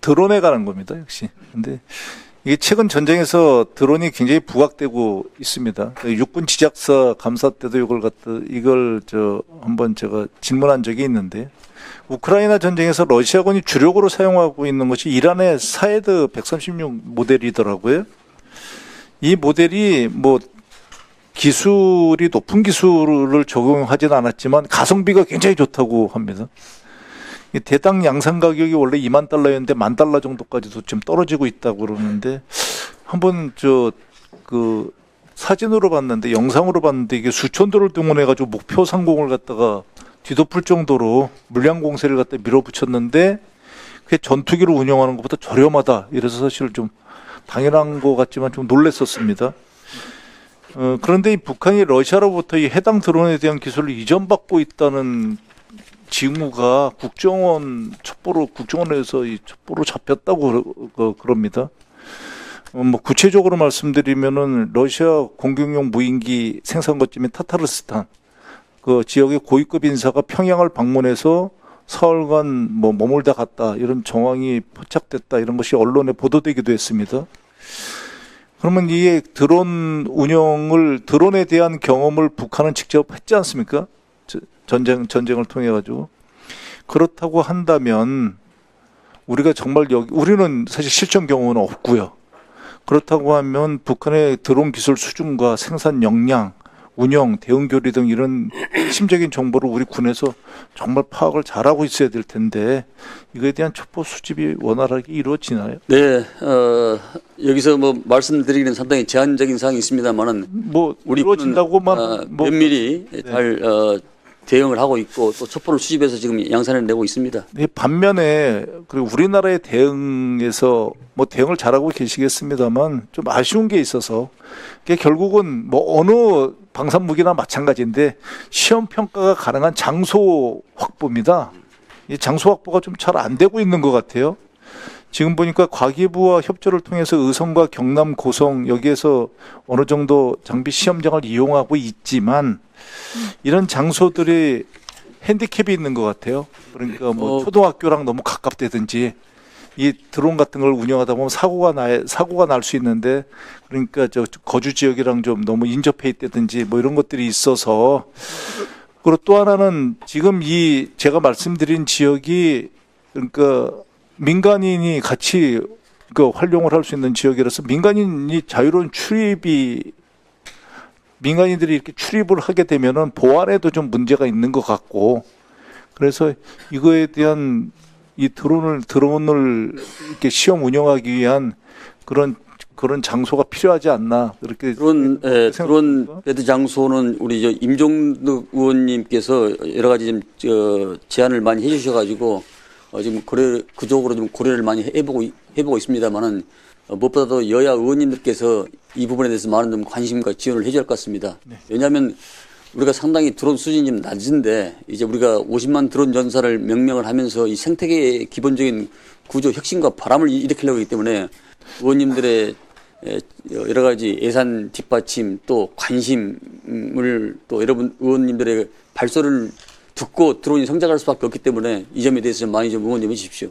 드론에 관한 겁니다, 역시. 근데 이게 최근 전쟁에서 드론이 굉장히 부각되고 있습니다. 그 육군 지작사 감사 때도 이걸 갖다 이걸 저 한번 제가 질문한 적이 있는데 우크라이나 전쟁에서 러시아군이 주력으로 사용하고 있는 것이 이란의 사헤드 136 모델이더라고요. 이 모델이 뭐 기술이 높은 기술을 적용하지는 않았지만 가성비가 굉장히 좋다고 합니다. 이 대당 양산 가격이 원래 2만 달러였는데 만 달러 정도까지도 지금 떨어지고 있다고 그러는데 한번 저 그 사진으로 봤는데 영상으로 봤는데 이게 수천 도를 동원해 가지고 목표 상공을 갖다가 뒤덮을 정도로 물량 공세를 갖다 밀어붙였는데 그게 전투기로 운영하는 것보다 저렴하다. 이래서 사실 좀 당연한 것 같지만 좀 놀랬었습니다. 어, 그런데 이 북한이 러시아로부터 이 해당 드론에 대한 기술을 이전받고 있다는 징후가 국정원 첩보로 국정원에서 이 첩보로 잡혔다고 그러, 그, 그럽니다. 어, 뭐 구체적으로 말씀드리면은 러시아 공격용 무인기 생산 거점인 타타르스탄 그 지역의 고위급 인사가 평양을 방문해서 사흘간 뭐 머물다 갔다 이런 정황이 포착됐다 이런 것이 언론에 보도되기도 했습니다. 그러면 이 드론 운영을 드론에 대한 경험을 북한은 직접 했지 않습니까? 저- 전쟁 전쟁을 통해 가지고 그렇다고 한다면 우리가 정말 여기 우리는 사실 실전 경험은 없고요. 그렇다고 하면 북한의 드론 기술 수준과 생산 역량, 운영, 대응 교리 등 이런 핵심적인 정보를 우리 군에서 정말 파악을 잘하고 있어야 될 텐데 이거에 대한 첩보 수집이 원활하게 이루어지나요? 네, 어, 여기서 뭐 말씀드리기는 상당히 제한적인 사항이 있습니다만은 뭐 우리 이루어진다고만 군은, 어, 뭐 면밀히 잘 어, 대응을 하고 있고 또 첩보를 수집해서 지금 양산을 내고 있습니다. 이 반면에 그리고 우리나라의 대응에서 뭐 대응을 잘하고 계시겠습니다만 좀 아쉬운 게 있어서 결국은 뭐 어느 방산 무기나 마찬가지인데 시험 평가가 가능한 장소 확보입니다. 이 장소 확보가 좀 잘 안 되고 있는 것 같아요. 지금 보니까 과기부와 협조를 통해서 의성과 경남 고성 여기에서 어느 정도 장비 시험장을 이용하고 있지만 이런 장소들이 핸디캡이 있는 것 같아요. 그러니까 뭐 어. 초등학교랑 너무 가깝다든지 이 드론 같은 걸 운영하다 보면 사고가 나 사고가 날 수 있는데 그러니까 저 거주 지역이랑 좀 너무 인접해 있다든지 뭐 이런 것들이 있어서 그리고 또 하나는 지금 이 제가 말씀드린 지역이 그러니까 민간인이 같이 그 활용을 할 수 있는 지역이라서 민간인이 자유로운 출입이 민간인들이 이렇게 출입을 하게 되면은 보안에도 좀 문제가 있는 것 같고 그래서 이거에 대한 이 드론을 드론을 이렇게 시험 운영하기 위한 그런 그런 장소가 필요하지 않나 그렇게 드론 에, 생각- 드론 배드 장소는 우리 저 임종득 의원님께서 여러 가지 좀 저, 제안을 많이 해주셔가지고 어, 지금 고려 그쪽으로 좀 고려를 많이 해보고 있- 해보고 있습니다만은 어, 무엇보다도 여야 의원님들께서 이 부분에 대해서 많은 좀 관심과 지원을 해줘야 할 것 같습니다. 왜냐하면 우리가 상당히 드론 수준이 좀 낮은데 이제 우리가 50만 드론 전사를 명명을 하면서 이 생태계의 기본적인 구조 혁신과 바람을 일으키려고 하기 때문에 의원님들의 에, 여러 가지 예산 뒷받침 또 관심을 또 여러분 의원님들의 발소를 듣고 드론이 성장할 수밖에 없기 때문에 이 점에 대해서 좀 많이 좀 응원 좀 해주십시오.